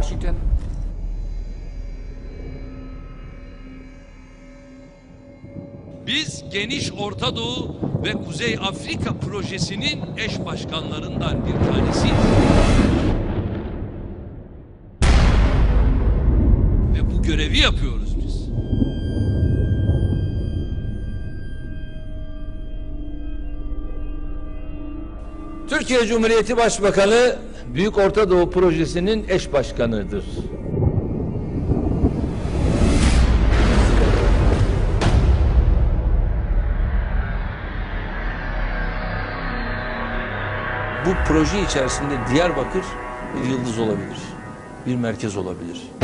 Washington. Biz geniş Orta Doğu ve Kuzey Afrika projesinin eş başkanlarından bir tanesiyiz. Ve bu görevi yapıyoruz Türkiye Cumhuriyeti Başbakanı Büyük Orta Doğu Projesi'nin eş başkanıdır. Bu proje içerisinde Diyarbakır bir yıldız olabilir. Bir merkez olabilir.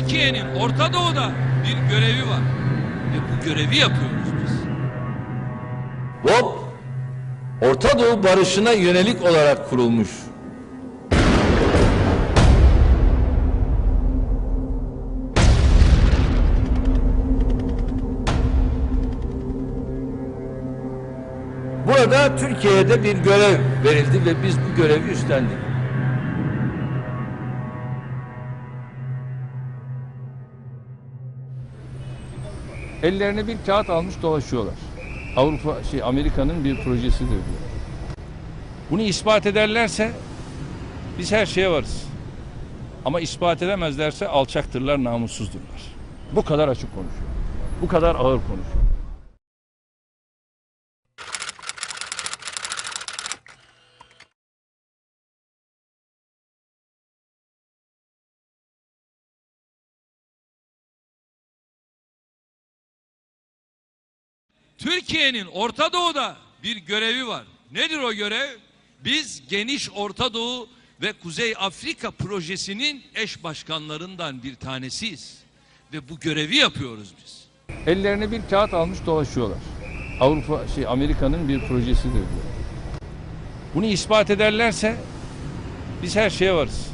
Türkiye'nin Orta Doğu'da bir görevi var. Ve bu görevi yapıyoruz biz. BOP, Orta Doğu barışına yönelik olarak kurulmuş. Burada Türkiye'ye de bir görev verildi ve biz bu görevi üstlendik. Ellerine bir kağıt almış dolaşıyorlar. Avrupa şey Amerika'nın bir projesidir diyor. Bunu ispat ederlerse biz her şeye varız. Ama ispat edemezlerse alçaktırlar, namussuzdurlar. Bu kadar açık konuşuyor. Bu kadar ağır konuşuyor. Türkiye'nin Orta Doğu'da bir görevi var. Nedir o görev? Biz geniş Orta Doğu ve Kuzey Afrika projesinin eş başkanlarından bir tanesiyiz. Ve bu görevi yapıyoruz biz. Ellerine bir kağıt almış dolaşıyorlar. Avrupa şey Amerika'nın bir projesidir diyor. Bunu ispat ederlerse biz her şeye varız.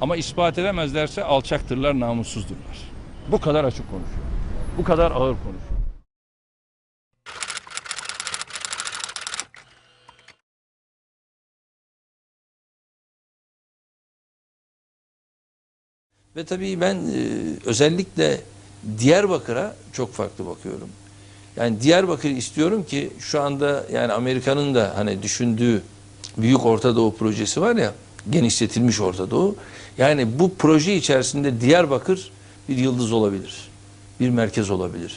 Ama ispat edemezlerse alçaktırlar, namussuzdurlar. Bu kadar açık konuşuyor. Bu kadar ağır konuşuyor. Ve tabii ben e, özellikle Diyarbakır'a çok farklı bakıyorum. Yani Diyarbakır istiyorum ki şu anda yani Amerika'nın da hani düşündüğü Büyük Orta Doğu projesi var ya genişletilmiş Orta Doğu. Yani bu proje içerisinde Diyarbakır bir yıldız olabilir. Bir merkez olabilir.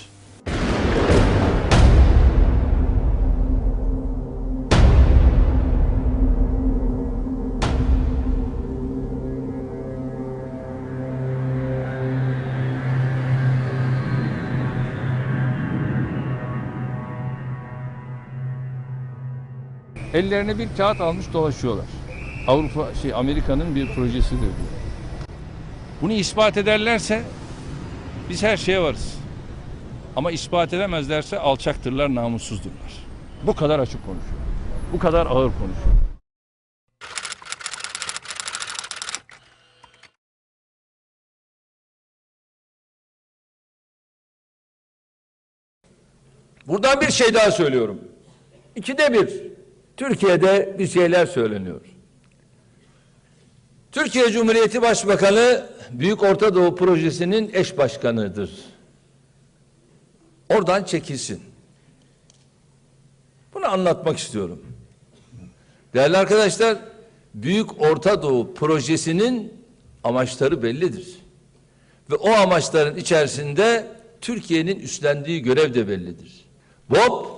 Ellerine bir kağıt almış dolaşıyorlar. Avrupa şey Amerika'nın bir projesidir diyor. Bunu ispat ederlerse biz her şeye varız. Ama ispat edemezlerse alçaktırlar, namussuzdurlar. Bu kadar açık konuşuyor. Bu kadar ağır konuşuyor. Buradan bir şey daha söylüyorum. İkide bir Türkiye'de bir şeyler söyleniyor. Türkiye Cumhuriyeti Başbakanı Büyük Orta Doğu Projesi'nin eş başkanıdır. Oradan çekilsin. Bunu anlatmak istiyorum. Değerli arkadaşlar, Büyük Orta Doğu Projesi'nin amaçları bellidir. Ve o amaçların içerisinde Türkiye'nin üstlendiği görev de bellidir. BOP,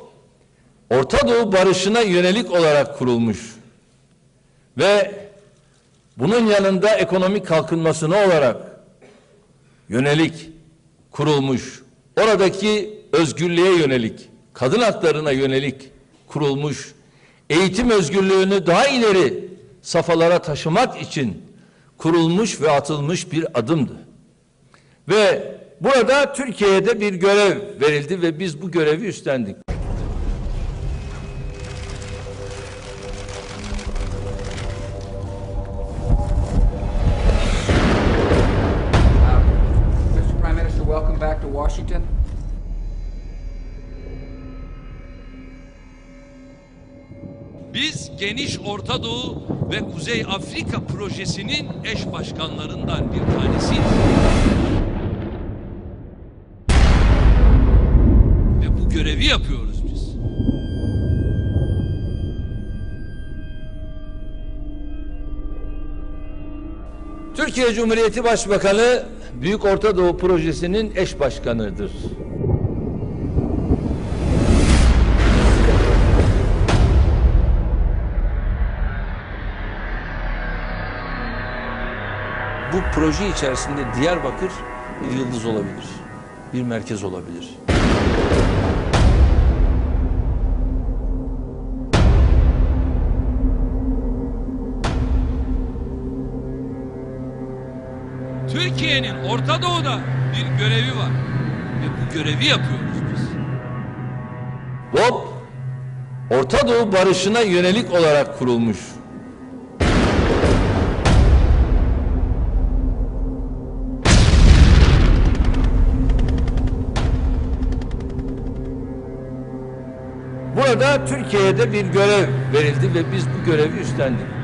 Orta Doğu barışına yönelik olarak kurulmuş ve bunun yanında ekonomik kalkınmasına olarak yönelik kurulmuş, oradaki özgürlüğe yönelik, kadın haklarına yönelik kurulmuş, eğitim özgürlüğünü daha ileri safhalara taşımak için kurulmuş ve atılmış bir adımdı. Ve burada Türkiye'ye de bir görev verildi ve biz bu görevi üstlendik. Washington. Biz geniş Orta Doğu ve Kuzey Afrika projesinin eş başkanlarından bir tanesiyiz. Ve bu görevi yapıyoruz biz. Türkiye Cumhuriyeti Başbakanı Büyük Orta Doğu Projesi'nin eş başkanıdır. Bu proje içerisinde Diyarbakır bir yıldız olabilir. Bir merkez olabilir. Türkiye'nin Orta Doğu'da bir görevi var. Ve bu görevi yapıyoruz biz. BOP, Orta Doğu barışına yönelik olarak kurulmuş. Burada Türkiye'de bir görev verildi ve biz bu görevi üstlendik.